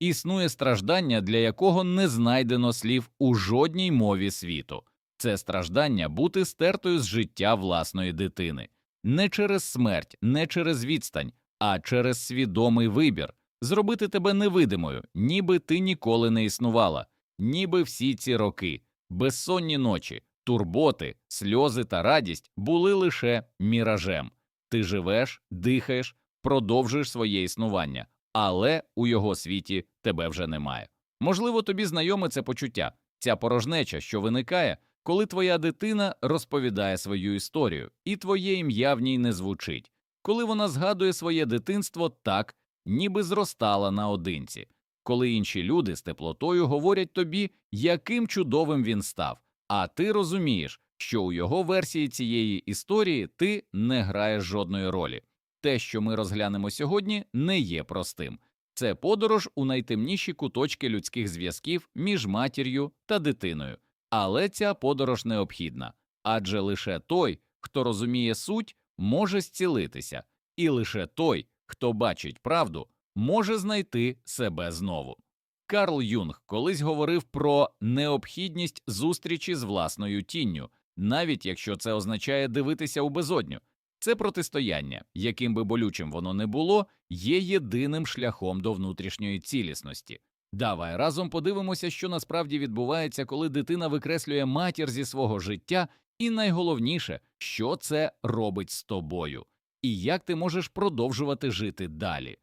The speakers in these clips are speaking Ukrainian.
існує страждання, для якого не знайдено слів у жодній мові світу. Це страждання бути стертою з життя власної дитини, не через смерть, не через відстань, а через свідомий вибір зробити тебе невидимою, ніби ти ніколи не існувала, ніби всі ці роки, безсонні ночі, турботи, сльози та радість були лише міражем. Ти живеш, дихаєш, продовжуєш своє існування, але у його світі тебе вже немає. Можливо, тобі знайоме це почуття, ця порожнеча, що виникає, коли твоя дитина розповідає свою історію, і твоє ім'я в ній не звучить, коли вона згадує своє дитинство так, ніби зростала наодинці, коли інші люди з теплотою говорять тобі, яким чудовим він став, а ти розумієш, що у його версії цієї історії ти не граєш жодної ролі. Те, що ми розглянемо сьогодні, не є простим. Це подорож у найтемніші куточки людських зв'язків між матір'ю та дитиною. Але ця подорож необхідна, адже лише той, хто розуміє суть, може зцілитися, і лише той, хто бачить правду, може знайти себе знову. Карл Юнг колись говорив про необхідність зустрічі з власною тінню, навіть якщо це означає дивитися у безодню. Це протистояння, яким би болючим воно не було, є єдиним шляхом до внутрішньої цілісності. Давай разом подивимося, що насправді відбувається, коли дитина викреслює матір зі свого життя, і найголовніше, що це робить з тобою, і як ти можеш продовжувати жити далі.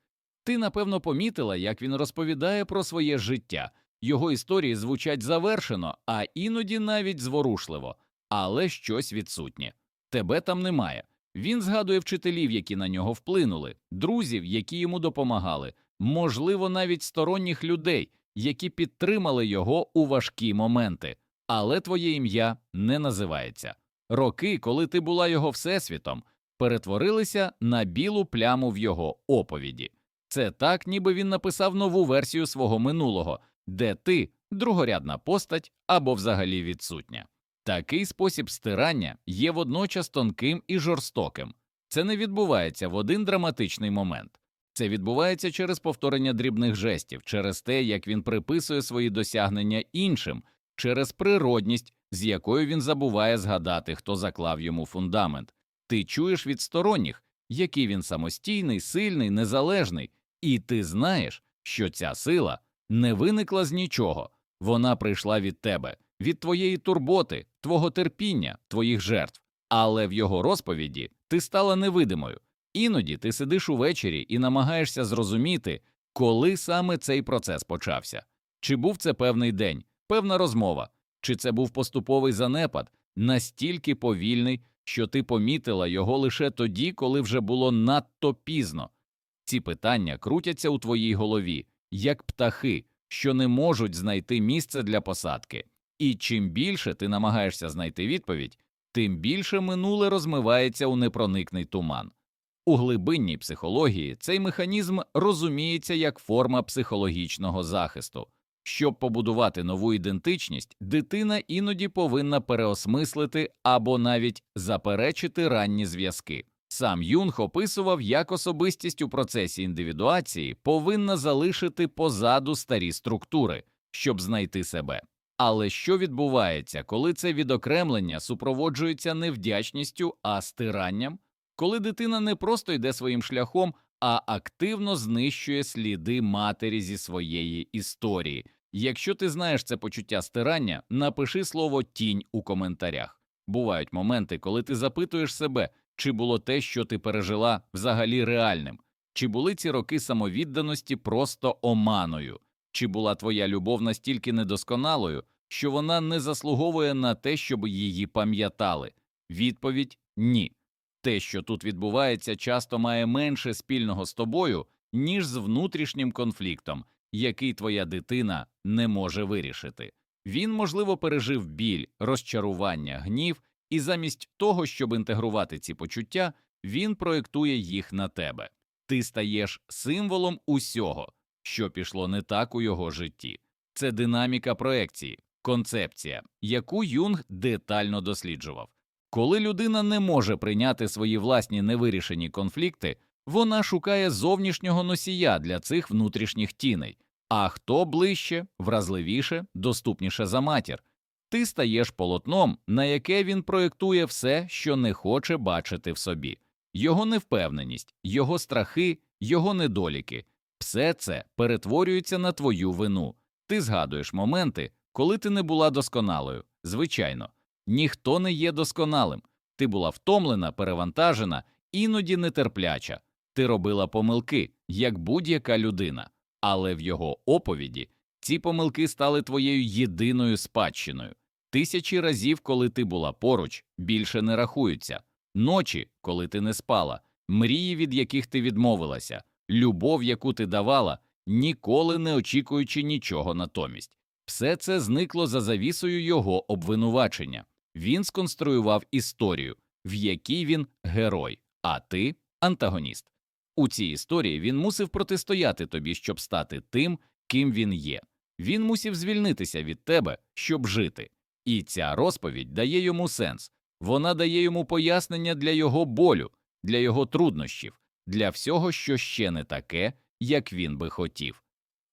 Ти напевно помітила, як він розповідає про своє життя. Його історії звучать завершено, а іноді навіть зворушливо, але щось відсутнє. Тебе там немає. Він згадує вчителів, які на нього вплинули, друзів, які йому допомагали, можливо, навіть сторонніх людей, які підтримали його у важкі моменти, але твоє ім'я не називається. Роки, коли ти була його всесвітом, перетворилися на білу пляму в його оповіді. Це так, ніби він написав нову версію свого минулого, де ти другорядна постать або взагалі відсутня. Такий спосіб стирання є водночас тонким і жорстоким. Це не відбувається в один драматичний момент. Це відбувається через повторення дрібних жестів, через те, як він приписує свої досягнення іншим, через природність, з якою він забуває згадати, хто заклав йому фундамент. Ти чуєш від сторонніх, який він самостійний, сильний, незалежний, і ти знаєш, що ця сила не виникла з нічого, вона прийшла від тебе, від твоєї турботи, твого терпіння, твоїх жертв. Але в його розповіді ти стала невидимою. Іноді ти сидиш увечері і намагаєшся зрозуміти, коли саме цей процес почався. Чи був це певний день, певна розмова, чи це був поступовий занепад, настільки повільний, що ти помітила його лише тоді, коли вже було надто пізно. Ці питання крутяться у твоїй голові, як птахи, що не можуть знайти місце для посадки. І чим більше ти намагаєшся знайти відповідь, тим більше минуле розмивається у непроникний туман. У глибинній психології цей механізм розуміється як форма психологічного захисту. Щоб побудувати нову ідентичність, дитина іноді повинна переосмислити або навіть заперечити ранні зв'язки. Сам Юнг описував, як особистість у процесі індивідуації повинна залишити позаду старі структури, щоб знайти себе. Але що відбувається, коли це відокремлення супроводжується не вдячністю, а стиранням? Коли дитина не просто йде своїм шляхом, а активно знищує сліди матері зі своєї історії. Якщо ти знаєш це почуття стирання, напиши слово тінь у коментарях. Бувають моменти, коли ти запитуєш себе, чи було те, що ти пережила, взагалі реальним, чи були ці роки самовідданості просто оманою, чи була твоя любов настільки недосконалою, що вона не заслуговує на те, щоб її пам'ятали? Відповідь ні. Те, що тут відбувається, часто має менше спільного з тобою, ніж з внутрішнім конфліктом, який твоя дитина не може вирішити. Він, можливо, пережив біль, розчарування, гнів, і замість того, щоб інтегрувати ці почуття, він проєктує їх на тебе. Ти стаєш символом усього, що пішло не так у його житті. Це динаміка проекції, концепція, яку Юнг детально досліджував. Коли людина не може прийняти свої власні невирішені конфлікти, вона шукає зовнішнього носія для цих внутрішніх тіней. А хто ближче, вразливіше, доступніше за матір? Ти стаєш полотном, на яке він проєктує все, що не хоче бачити в собі, його невпевненість, його страхи, його недоліки. Все це перетворюється на твою вину. Ти згадуєш моменти, коли ти не була досконалою. Звичайно, ніхто не є досконалим. Ти була втомлена, перевантажена, іноді нетерпляча. Ти робила помилки, як будь-яка людина, але в його оповіді ці помилки стали твоєю єдиною спадщиною. Тисячі разів, коли ти була поруч, більше не рахуються. Ночі, коли ти не спала, мрії, від яких ти відмовилася, любов, яку ти давала, ніколи не очікуючи нічого натомість. Все це зникло за завісою його обвинувачення. Він сконструював історію, в якій він герой, а ти антагоніст. У цій історії він мусив протистояти тобі, щоб стати тим, ким він є. Він мусив звільнитися від тебе, щоб жити. І ця розповідь дає йому сенс. Вона дає йому пояснення для його болю, для його труднощів, для всього, що ще не таке, як він би хотів.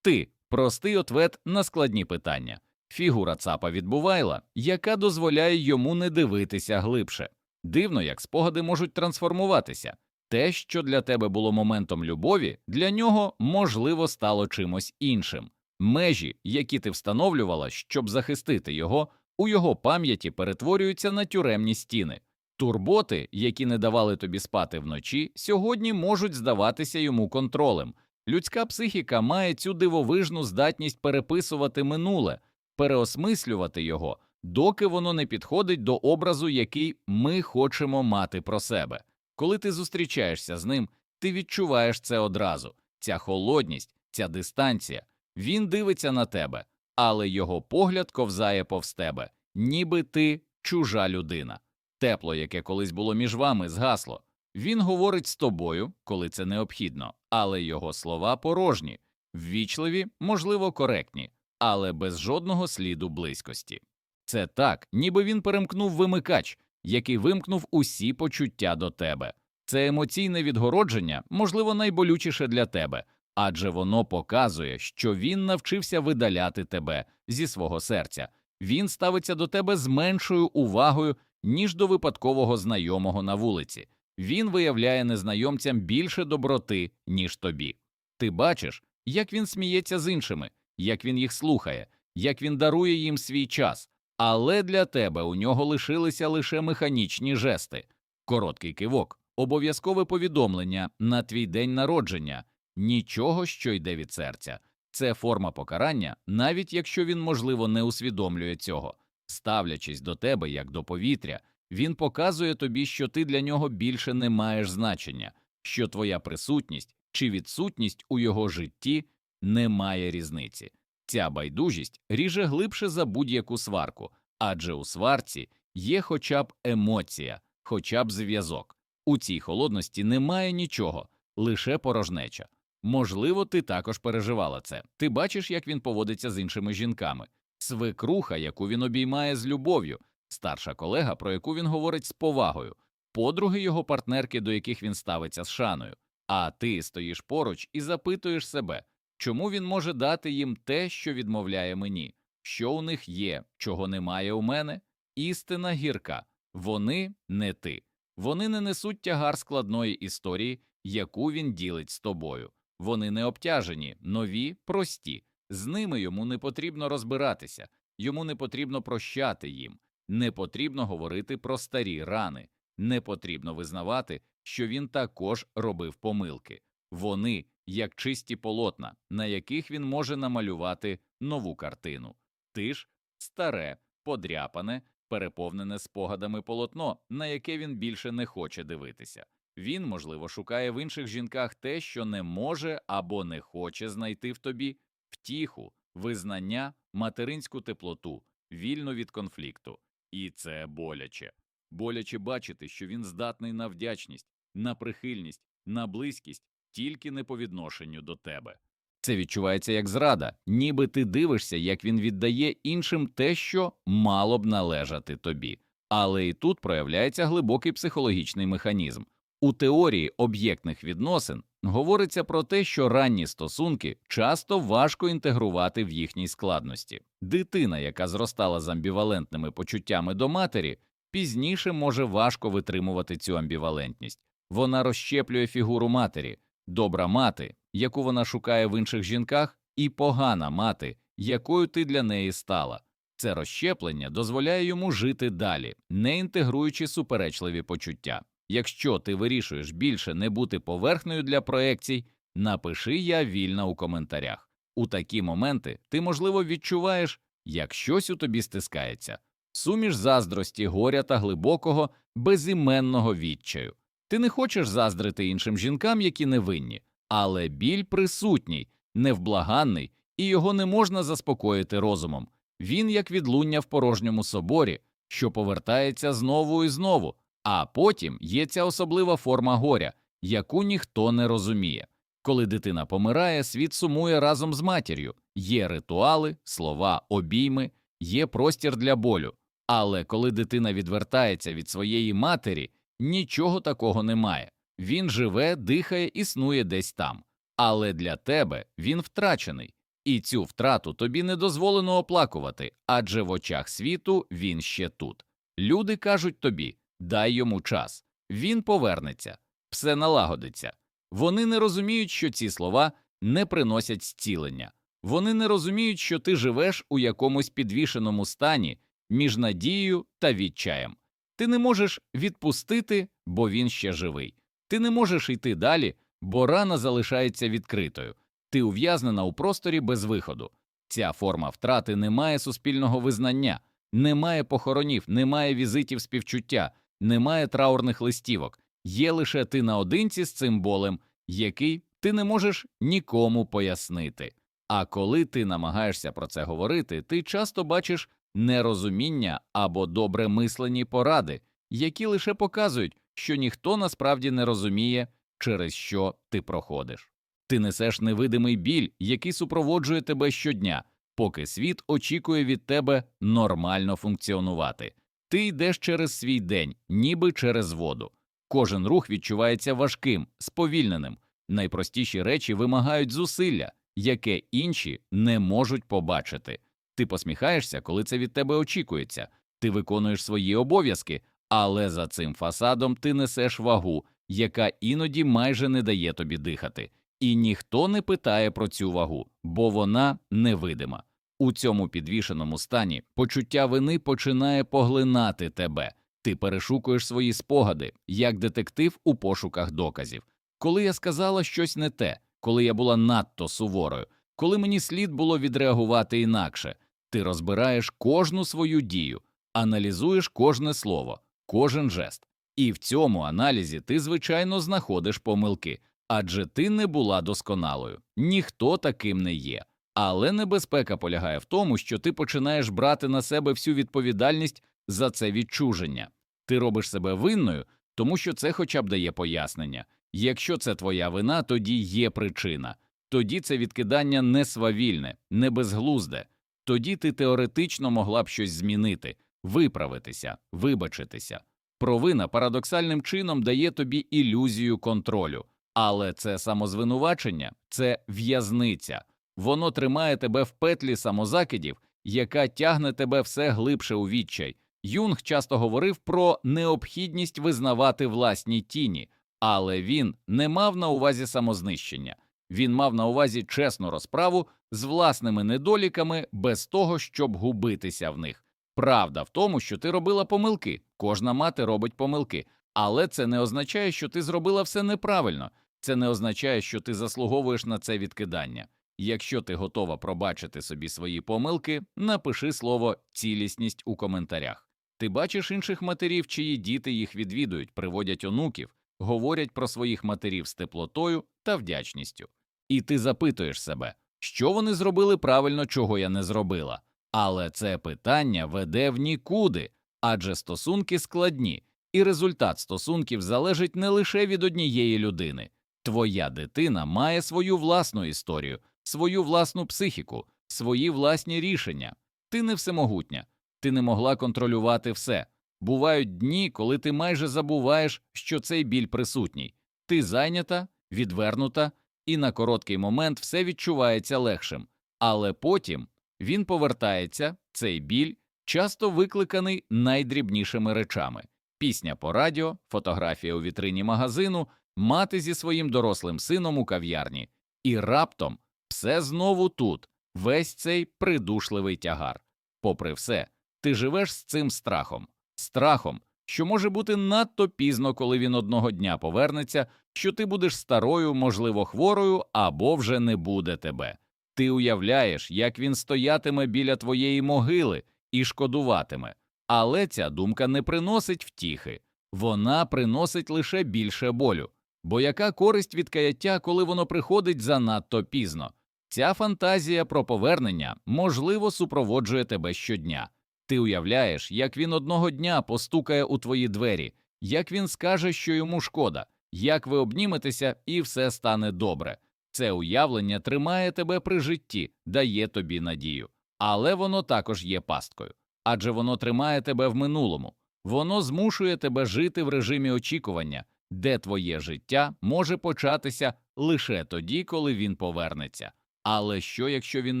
Ти простий ответ на складні питання, фігура цапа відбувайла, яка дозволяє йому не дивитися глибше. Дивно, як спогади можуть трансформуватися. Те, що для тебе було моментом любові, для нього можливо стало чимось іншим. Межі, які ти встановлювала, щоб захистити його, у його пам'яті перетворюються на тюремні стіни. Турботи, які не давали тобі спати вночі, сьогодні можуть здаватися йому контролем. Людська психіка має цю дивовижну здатність переписувати минуле, переосмислювати його, доки воно не підходить до образу, який ми хочемо мати про себе. Коли ти зустрічаєшся з ним, ти відчуваєш це одразу ця холодність, ця дистанція. Він дивиться на тебе, але його погляд ковзає повз тебе, ніби ти чужа людина. Тепло, яке колись було між вами, згасло. Він говорить з тобою, коли це необхідно, але його слова порожні, ввічливі, можливо, коректні, але без жодного сліду близькості. Це так, ніби він перемкнув вимикач, який вимкнув усі почуття до тебе. Це емоційне відгородження, можливо, найболючіше для тебе, адже воно показує, що він навчився видаляти тебе зі свого серця. Він ставиться до тебе з меншою увагою, ніж до випадкового знайомого на вулиці. Він виявляє незнайомцям більше доброти, ніж тобі. Ти бачиш, як він сміється з іншими, як він їх слухає, як він дарує їм свій час, але для тебе у нього лишилися лише механічні жести, короткий кивок, обов'язкове повідомлення на твій день народження, нічого, що йде від серця. Це форма покарання, навіть якщо він, можливо, не усвідомлює цього. Ставлячись до тебе як до повітря, він показує тобі, що ти для нього більше не маєш значення, що твоя присутність чи відсутність у його житті не має різниці. Ця байдужість ріже глибше за будь-яку сварку, адже у сварці є хоча б емоція, хоча б зв'язок. У цій холодності немає нічого, лише порожнеча. Можливо, ти також переживала це. Ти бачиш, як він поводиться з іншими жінками, свекруха, яку він обіймає з любов'ю, старша колега, про яку він говорить з повагою, подруги його партнерки, до яких він ставиться з шаною. А ти стоїш поруч і запитуєш себе, чому він може дати їм те, що відмовляє мені, що у них є, чого немає у мене? Істина гірка. Вони не ти. Вони не несуть тягар складної історії, яку він ділить з тобою. Вони не обтяжені, нові, прості. З ними йому не потрібно розбиратися, йому не потрібно прощати їм, не потрібно говорити про старі рани, не потрібно визнавати, що він також робив помилки. Вони як чисті полотна, на яких він може намалювати нову картину. Ти ж старе, подряпане, переповнене спогадами полотно, на яке він більше не хоче дивитися. Він, можливо, шукає в інших жінках те, що не може або не хоче знайти в тобі втіху, визнання, материнську теплоту, вільну від конфлікту. І це боляче. Боляче бачити, що він здатний на вдячність, на прихильність, на близькість, тільки не по відношенню до тебе. Це відчувається як зрада, ніби ти дивишся, як він віддає іншим те, що мало б належати тобі. Але і тут проявляється глибокий психологічний механізм. У теорії об'єктних відносин говориться про те, що ранні стосунки часто важко інтегрувати в їхній складності. Дитина, яка зростала з амбівалентними почуттями до матері, пізніше може важко витримувати цю амбівалентність. Вона розщеплює фігуру матері, добра мати, яку вона шукає в інших жінках, і погана мати, якою ти для неї стала. Це розщеплення дозволяє йому жити далі, не інтегруючи суперечливі почуття. Якщо ти вирішуєш більше не бути поверхнею для проекцій, напиши я вільна у коментарях. У такі моменти ти, можливо, відчуваєш, як щось у тобі стискається, суміш заздрості, горя та глибокого, безіменного відчаю. Ти не хочеш заздрити іншим жінкам, які невинні, але біль присутній, невблаганний, і його не можна заспокоїти розумом. Він як відлуння в порожньому соборі, що повертається знову і знову, а потім є ця особлива форма горя, яку ніхто не розуміє. Коли дитина помирає, світ сумує разом з матір'ю, є ритуали, слова, обійми, є простір для болю. Але коли дитина відвертається від своєї матері, нічого такого немає. Він живе, дихає, існує десь там. Але для тебе він втрачений, і цю втрату тобі не дозволено оплакувати, адже в очах світу він ще тут. Люди кажуть тобі дай йому час, він повернеться, все налагодиться. Вони не розуміють, що ці слова не приносять зцілення. Вони не розуміють, що ти живеш у якомусь підвішеному стані між надією та відчаєм. Ти не можеш відпустити, бо він ще живий. Ти не можеш йти далі, бо рана залишається відкритою. Ти ув'язнена у просторі без виходу. Ця форма втрати не має суспільного визнання, немає похоронів, немає візитів співчуття, немає траурних листівок. Є лише ти наодинці з цим болем, який ти не можеш нікому пояснити. А коли ти намагаєшся про це говорити, ти часто бачиш нерозуміння або добре мислені поради, які лише показують, що ніхто насправді не розуміє, через що ти проходиш. Ти несеш невидимий біль, який супроводжує тебе щодня, поки світ очікує від тебе нормально функціонувати. Ти йдеш через свій день, ніби через воду. Кожен рух відчувається важким, сповільненим. Найпростіші речі вимагають зусилля, яке інші не можуть побачити. Ти посміхаєшся, коли це від тебе очікується, ти виконуєш свої обов'язки, але за цим фасадом ти несеш вагу, яка іноді майже не дає тобі дихати. І ніхто не питає про цю вагу, бо вона невидима. У цьому підвішеному стані почуття вини починає поглинати тебе. Ти перешукуєш свої спогади, як детектив у пошуках доказів. Коли я сказала щось не те, коли я була надто суворою, коли мені слід було відреагувати інакше, ти розбираєш кожну свою дію, аналізуєш кожне слово, кожен жест. І в цьому аналізі ти, звичайно, знаходиш помилки, адже ти не була досконалою, ніхто таким не є. Але небезпека полягає в тому, що ти починаєш брати на себе всю відповідальність за це відчуження. Ти робиш себе винною, тому що це хоча б дає пояснення. Якщо це твоя вина, тоді є причина, тоді це відкидання не свавільне, не безглузде, тоді ти теоретично могла б щось змінити, виправитися, вибачитися. Провина парадоксальним чином дає тобі ілюзію контролю, але це самозвинувачення, це в'язниця. Воно тримає тебе в петлі самозакидів, яка тягне тебе все глибше у відчай. Юнг часто говорив про необхідність визнавати власні тіні, але він не мав на увазі самознищення. Він мав на увазі чесну розправу з власними недоліками без того, щоб губитися в них. Правда в тому, що ти робила помилки. Кожна мати робить помилки, але це не означає, що ти зробила все неправильно. Це не означає, що ти заслуговуєш на це відкидання. Якщо ти готова пробачити собі свої помилки, напиши слово цілісність у коментарях. Ти бачиш інших матерів, чиї діти їх відвідують, приводять онуків, говорять про своїх матерів з теплотою та вдячністю. І ти запитуєш себе, що вони зробили правильно, чого я не зробила. Але це питання веде в нікуди, адже стосунки складні, і результат стосунків залежить не лише від однієї людини. Твоя дитина має свою власну історію, свою власну психіку, свої власні рішення. Ти не всемогутня, ти не могла контролювати все. Бувають дні, коли ти майже забуваєш, що цей біль присутній. Ти зайнята, відвернута, і на короткий момент все відчувається легшим. Але потім він повертається, цей біль, часто викликаний найдрібнішими речами пісня по радіо, фотографія у вітрині магазину, мати зі своїм дорослим сином у кав'ярні, і раптом все знову тут, весь цей придушливий тягар. Попри все, ти живеш з цим страхом, страхом, що може бути надто пізно, коли він одного дня повернеться, що ти будеш старою, можливо, хворою, або вже не буде тебе. Ти уявляєш, як він стоятиме біля твоєї могили і шкодуватиме. Але ця думка не приносить втіхи, вона приносить лише більше болю. Бо яка користь від каяття, коли воно приходить занадто пізно? Ця фантазія про повернення, можливо, супроводжує тебе щодня. Ти уявляєш, як він одного дня постукає у твої двері, як він скаже, що йому шкода, як ви обніметеся і все стане добре. Це уявлення тримає тебе при житті, дає тобі надію. Але воно також є пасткою, адже воно тримає тебе в минулому, воно змушує тебе жити в режимі очікування, де твоє життя може початися лише тоді, коли він повернеться. Але що, якщо він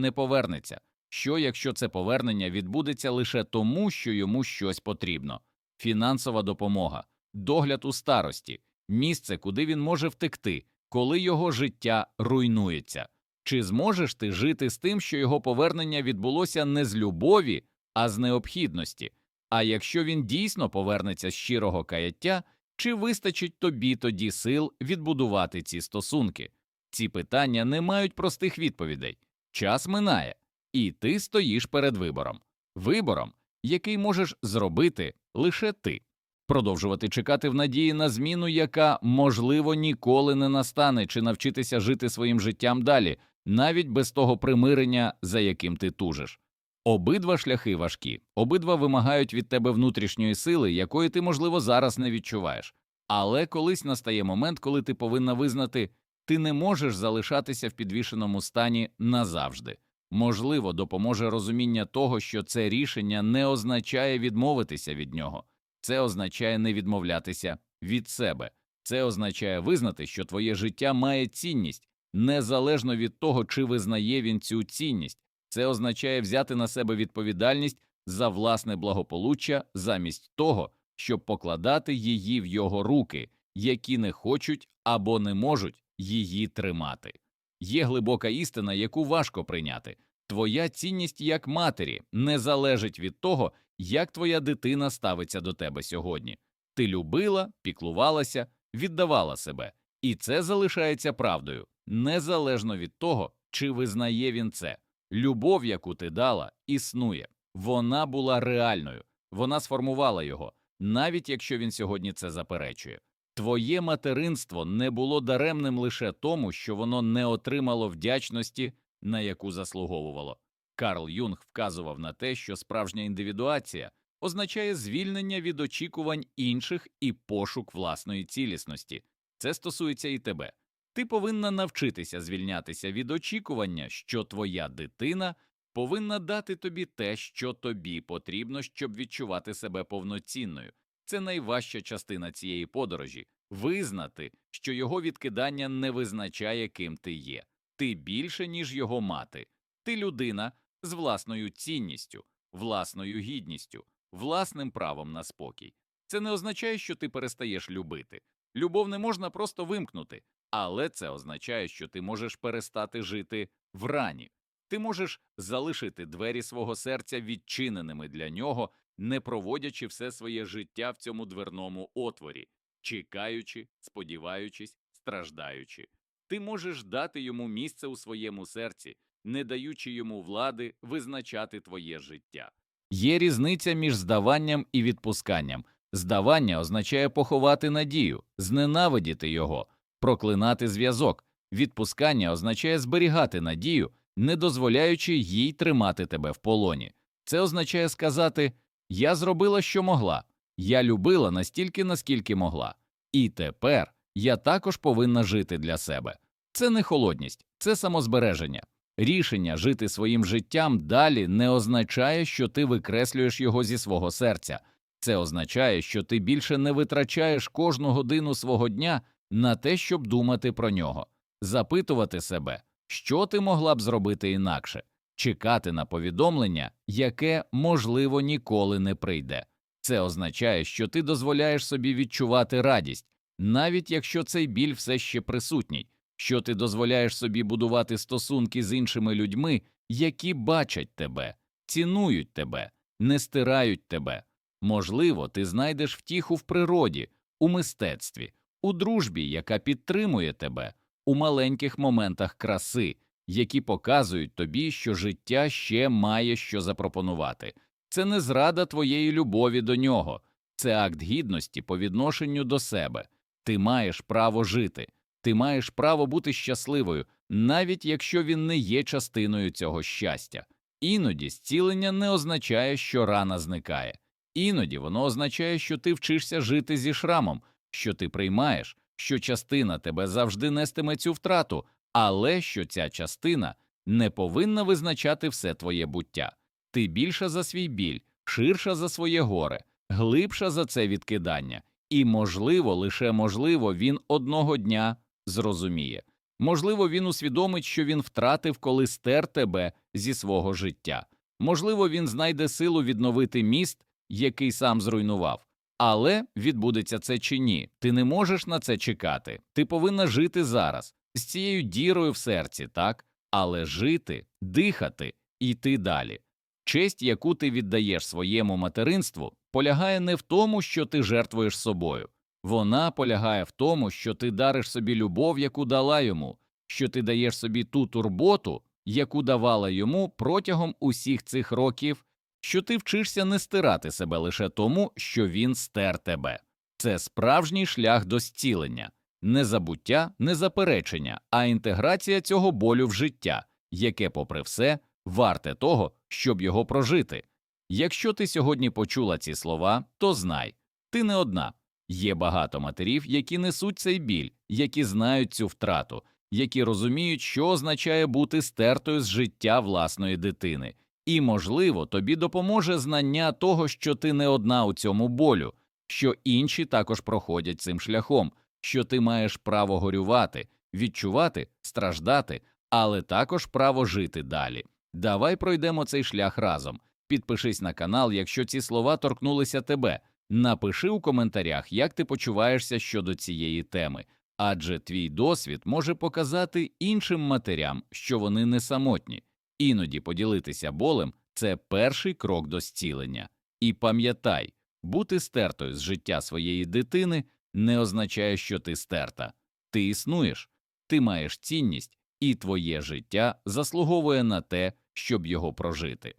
не повернеться? Що, якщо це повернення відбудеться лише тому, що йому щось потрібно? Фінансова допомога, догляд у старості, місце, куди він може втекти, коли його життя руйнується. Чи зможеш ти жити з тим, що його повернення відбулося не з любові, а з необхідності? А якщо він дійсно повернеться з щирого каяття, чи вистачить тобі тоді сил відбудувати ці стосунки? Ці питання не мають простих відповідей. Час минає, і ти стоїш перед вибором. Вибором, який можеш зробити лише ти. Продовжувати чекати в надії на зміну, яка, можливо, ніколи не настане, чи навчитися жити своїм життям далі, навіть без того примирення, за яким ти тужиш. Обидва шляхи важкі, обидва вимагають від тебе внутрішньої сили, якої ти, можливо, зараз не відчуваєш. Але колись настає момент, коли ти повинна визнати, ти не можеш залишатися в підвішеному стані назавжди. Можливо, допоможе розуміння того, що це рішення не означає відмовитися від нього, це означає не відмовлятися від себе, це означає визнати, що твоє життя має цінність, незалежно від того, чи визнає він цю цінність. Це означає взяти на себе відповідальність за власне благополуччя замість того, щоб покладати її в його руки, які не хочуть або не можуть її тримати. Є глибока істина, яку важко прийняти. Твоя цінність як матері не залежить від того, як твоя дитина ставиться до тебе сьогодні. Ти любила, піклувалася, віддавала себе, і це залишається правдою, незалежно від того, чи визнає він це. Любов, яку ти дала, існує. Вона була реальною, вона сформувала його, навіть якщо він сьогодні це заперечує. Твоє материнство не було даремним лише тому, що воно не отримало вдячності, на яку заслуговувало. Карл Юнг вказував на те, що справжня індивідуація означає звільнення від очікувань інших і пошук власної цілісності. Це стосується і тебе. Ти повинна навчитися звільнятися від очікування, що твоя дитина повинна дати тобі те, що тобі потрібно, щоб відчувати себе повноцінною. Це найважча частина цієї подорожі визнати, що його відкидання не визначає, ким ти є. Ти більше, ніж його мати. Ти людина з власною цінністю, власною гідністю, власним правом на спокій. Це не означає, що ти перестаєш любити. Любов не можна просто вимкнути, але це означає, що ти можеш перестати жити в рані. Ти можеш залишити двері свого серця відчиненими для нього, не проводячи все своє життя в цьому дверному отворі, чекаючи, сподіваючись, страждаючи. Ти можеш дати йому місце у своєму серці, не даючи йому влади визначати твоє життя. Є різниця між здаванням і відпусканням. Здавання означає поховати надію, зненавидіти його, проклинати зв'язок. Відпускання означає зберігати надію, не дозволяючи їй тримати тебе в полоні. Це означає сказати Я зробила, що могла, я любила настільки, наскільки могла, і тепер я також повинна жити для себе. Це не холодність, це самозбереження. Рішення жити своїм життям далі не означає, що ти викреслюєш його зі свого серця. Це означає, що ти більше не витрачаєш кожну годину свого дня, на те, щоб думати про нього, запитувати себе, що ти могла б зробити інакше, чекати на повідомлення, яке, можливо, ніколи не прийде. Це означає, що ти дозволяєш собі відчувати радість, навіть якщо цей біль все ще присутній, що ти дозволяєш собі будувати стосунки з іншими людьми, які бачать тебе, цінують тебе, не стирають тебе. Можливо, ти знайдеш втіху в природі, у мистецтві, у дружбі, яка підтримує тебе, у маленьких моментах краси, які показують тобі, що життя ще має що запропонувати. Це не зрада твоєї любові до нього, це акт гідності по відношенню до себе. Ти маєш право жити, ти маєш право бути щасливою, навіть якщо він не є частиною цього щастя. Іноді зцілення не означає, що рана зникає, іноді воно означає, що ти вчишся жити зі шрамом, що ти приймаєш, що частина тебе завжди нестиме цю втрату, але що ця частина не повинна визначати все твоє буття. Ти більша за свій біль, ширша за своє горе, глибша за це відкидання, і, можливо, лише можливо, він одного дня зрозуміє. Можливо, він усвідомить, що він втратив, коли стер тебе зі свого життя. Можливо, він знайде силу відновити міст, який сам зруйнував. Але відбудеться це чи ні, ти не можеш на це чекати. Ти повинна жити зараз з цією дірою в серці, так, але жити, дихати, йти далі. Честь, яку ти віддаєш своєму материнству, полягає не в тому, що ти жертвуєш собою, вона полягає в тому, що ти дариш собі любов, яку дала йому, що ти даєш собі ту турботу, яку давала йому протягом усіх цих років, що ти вчишся не стирати себе лише тому, що він стер тебе. Це справжній шлях до зцілення, не забуття, не заперечення, а інтеграція цього болю в життя, яке, попри все, варте того, щоб його прожити. Якщо ти сьогодні почула ці слова, то знай, ти не одна. Є багато матерів, які несуть цей біль, які знають цю втрату, які розуміють, що означає бути стертою з життя власної дитини. І, можливо, тобі допоможе знання того, що ти не одна у цьому болю, що інші також проходять цим шляхом, що ти маєш право горювати, відчувати, страждати, але також право жити далі. Давай пройдемо цей шлях разом. Підпишись на канал, якщо ці слова торкнулися тебе. Напиши у коментарях, як ти почуваєшся щодо цієї теми, адже твій досвід може показати іншим матерям, що вони не самотні. Іноді поділитися болем це перший крок до зцілення. І пам'ятай, бути стертою з життя своєї дитини не означає, що ти стерта. Ти існуєш, ти маєш цінність, і твоє життя заслуговує на те, щоб його прожити.